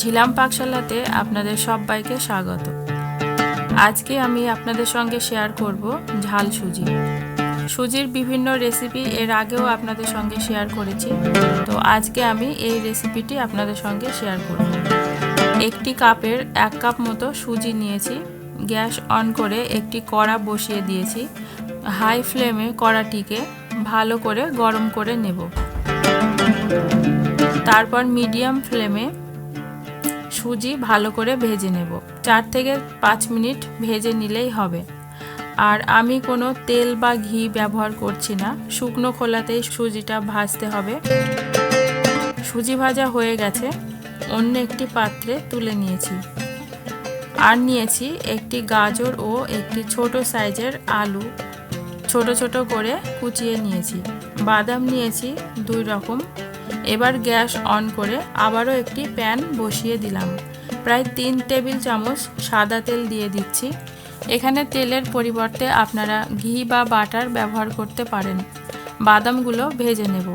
ঝিলাম পাকশালাতে আপনাদের সবাইকে স্বাগত। আজকে আমি আপনাদের সঙ্গে শেয়ার করব ঝাল সুজি। সুজির বিভিন্ন রেসিপি এর আগেও আপনাদের সঙ্গে শেয়ার করেছি। তো আজকে আমি এই রেসিপিটি আপনাদের সঙ্গে শেয়ার করব। একটি কাপের এক কাপ মতো সুজি নিয়েছি। গ্যাস অন করে একটি কড়া বসিয়ে দিয়েছি। হাই ফ্লেমে কড়াটিকে ভালো করে গরম করে নেব। তারপর মিডিয়াম ফ্লেমে সুজি ভালো করে ভেজে নেব। চার থেকে পাঁচ মিনিট ভেজে নিলেই হবে। আর আমি কোনো তেল বা ঘি ব্যবহার করছি না। শুকনো খোলাতেই সুজিটা ভাজতে হবে। সুজি ভাজা হয়ে গেছে। অন্য একটি পাত্রে তুলে নিয়েছি। আর নিয়েছি একটি গাজর ও একটি ছোট সাইজের আলু। ছোট ছোট করে কুচিয়ে নিয়েছি। বাদাম নিয়েছি দুই রকম। এবার গ্যাস অন করে আবারও একটি প্যান বসিয়ে দিলাম। প্রায় তিন টেবিল চামচ সাদা তেল দিয়ে দিচ্ছি। এখানে তেলের পরিবর্তে আপনারা ঘি বা বাটার ব্যবহার করতে পারেন। বাদামগুলো ভেজে নেব।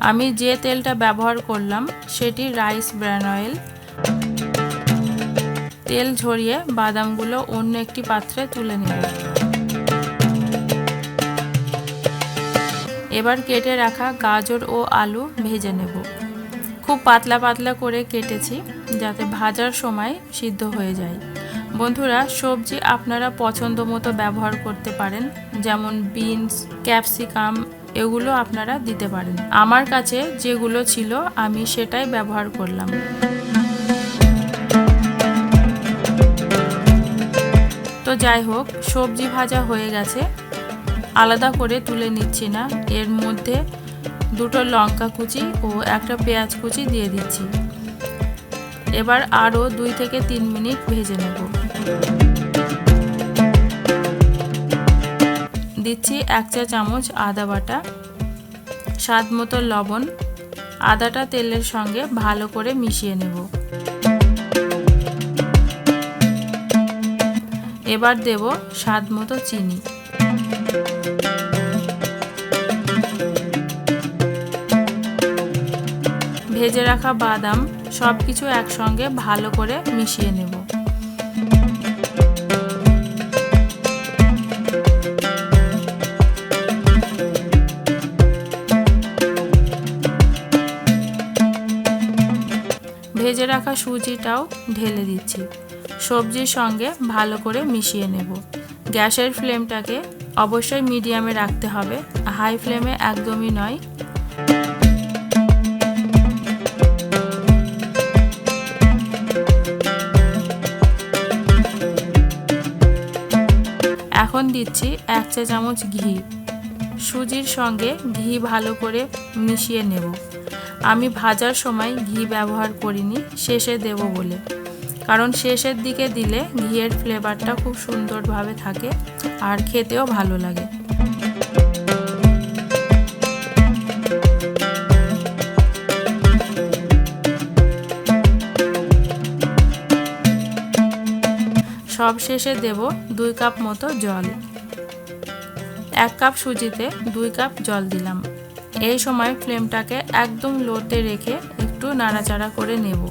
আমি যে তেলটা ব্যবহার করলাম সেটি রাইস ব্র্যান অয়েল। তেল ঝরিয়ে বাদামগুলো অন্য একটি পাত্রে তুলে নেব। এবার কেটে রাখা গাজর ও আলু ভেজে নেব। খুব পাতলা পাতলা করে কেটেছি যাতে ভাজার সময় সিদ্ধ হয়ে যায়। বন্ধুরা, সবজি আপনারা পছন্দ মতো ব্যবহার করতে পারেন, যেমন বিনস, ক্যাপসিকাম, এগুলো আপনারা দিতে পারেন। আমার কাছে যেগুলো ছিল, আমি সেটাই ব্যবহার করলাম। তো যাই হোক, সবজি ভাজা হয়ে গেছে। আলাদা করে তুলে নিচ্ছি না। এর মধ্যে দুটো লঙ্কা কুচি ও একটা পেঁয়াজ কুচি দিয়ে দিচ্ছি। এবার আরও দুই থেকে তিন মিনিট ভেজে নেব। দিচ্ছি এক চা চামচ আদা বাটা, স্বাদ মতো লবণ, আদাটা তেলের সঙ্গে ভালো করে মিশিয়ে নেব। এবার দেব স্বাদ মতো চিনি। ভেজে রাখা বাদাম সব কিছু একসঙ্গে ভালো করে মিশিয়ে নেব। ভেজে রাখা সুজিটাও ঢেলে দিচ্ছি। সবজির সঙ্গে ভালো করে মিশিয়ে নেব। গ্যাসের ফ্লেমটাকে অবশ্যই মিডিয়ামে রাখতে হবে। হাই ফ্লেমে একদমই নয়। এখন দিচ্ছি এক চা চামচ ঘি। সুজির সঙ্গে ঘি ভালো করে মিশিয়ে নেব। আমি ভাজার সময় ঘি ব্যবহার করিনি, শেষে দেব বলে। কারণ শেষের দিকে দিলে ঘিয়ের ফ্লেভারটা খুব সুন্দরভাবে থাকে আর খেতেও ভালো লাগে। সব শেষে দেব দুই কাপ মতো জল। এক কাপ সুজিতে দুই কাপ জল দিলাম। এই সময় ফ্লেমটাকে একদম লোতে রেখে একটু নাড়াচাড়া করে নেব।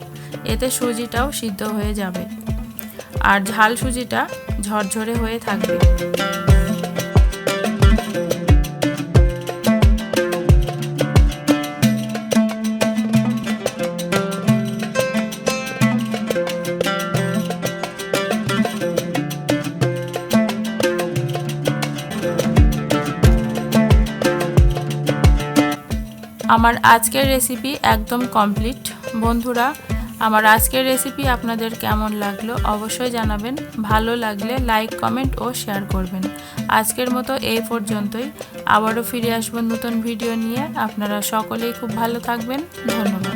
এতে সুজিটাও সিদ্ধ হয়ে যাবে। আর ঝাল সুজিটা ঝরঝরে হয়ে থাকবে। আমার আজকের রেসিপি একদম কমপ্লিট বন্ধুরা আমার আজকের রেসিপি আপনাদের কেমন লাগল অবশ্যই জানাবেন। ভালো লাগলে লাইক কমেন্ট ও শেয়ার করবেন। আজকের মতো এই পর্যন্তই। আবারও ফিরে আসব নতুন ভিডিও নিয়ে। আপনারা সকলেই খুব ভালো থাকবেন। ধন্যবাদ।